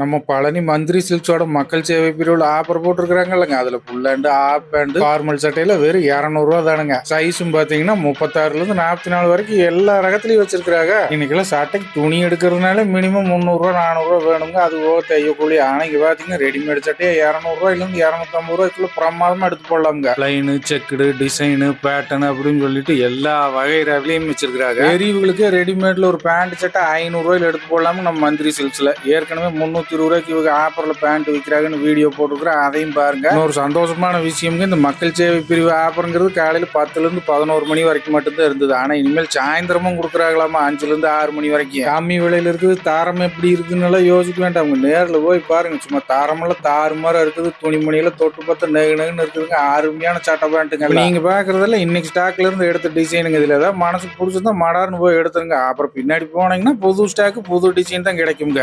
நம்ம பழனி மந்திரி சில்க்ஸோட மக்கள் சேவை பிரிவில் ஆஃபர் போட்டிருக்கிறாங்கல்லங்க. அதுல full hand half pant formal சட்டையில வெறும் இரநூறுவா தானுங்க. சைஸும் பாத்தீங்கன்னா முப்பத்தாறுல இருந்து நாற்பத்தி நாலு வரைக்கும் எல்லா ரகத்துலயும் வச்சிருக்காங்க இன்னைக்கெல்லாம் சட்டைக்கு துணி எடுக்கிறதுனால மினிமம் முந்நூறுரூவா நானூறுரூவா வேணுங்க. அது ஓ தையக்கூலி ஆனா இங்க பாத்தீங்கன்னா ரெடிமேட் சட்டையை இரநூறுவாயில இருந்து இரநூத்தம்பது ரூபாய்க்குள்ள பிரமாதமா எடுத்து போடலாங்க லைனு செக்குடு டிசைனு பேட்டர்ன் அப்படின்னு சொல்லிட்டு எல்லா வகை ரவிலையும் வச்சிருக்கிறாங்க. பெரியவங்களுக்கு ரெடிமேட்ல ஒரு பேண்ட் சட்டை ஐநூறு ரூபாயில எடுத்து போடலாம நம்ம மந்திரி சில்க்ஸில். ஏற்கனவே முந்நூத்தி இருபது ரூபாய்க்கு இவங்க ஆஃபர்ல பேண்ட் விற்கிறாங்கன்னு வீடியோ போட்டுருக்குறேன். அதையும் பாருங்க. இன்னொரு சந்தோஷமான விஷயம் இந்த மக்கள் சேவை பிரிவு ஆஃபருங்கிறது காலையில பத்துல இருந்து பதினோரு மணி வரைக்கும் மட்டும்தான் இருந்தது. ஆனா இனிமேல் சாயந்தரமும் கொடுக்குறாங்களாமா? அஞ்சுல இருந்து ஆறு மணி வரைக்கும். கம்மி விலையில இருக்குது தாரம் எப்படி இருக்குன்னு யோசிக்க வேண்டாம். அவங்க நேர்ல போய் பாருங்க. சும்மா தாரமெல்லாம் தாறுமாறா இருக்குது துணிமணியில தொட்டு பார்த்து நெகு நெகுன்னு இருக்குதுங்க. அருமையான சட்டை பேண்ட்டுங்க நீங்க பாக்குறதுல இன்னைக்கு ஸ்டாக்ல இருந்து எடுத்த டிசைனுங்க இதுல ஏதாவது மனசுக்கு பிடிச்சிருந்தா மடார்னு போய் எடுத்துருங்க. அப்புறம் பின்னாடி போனீங்கன்னா புது ஸ்டாக்கு புது டிசைன் தான் கிடைக்குங்க.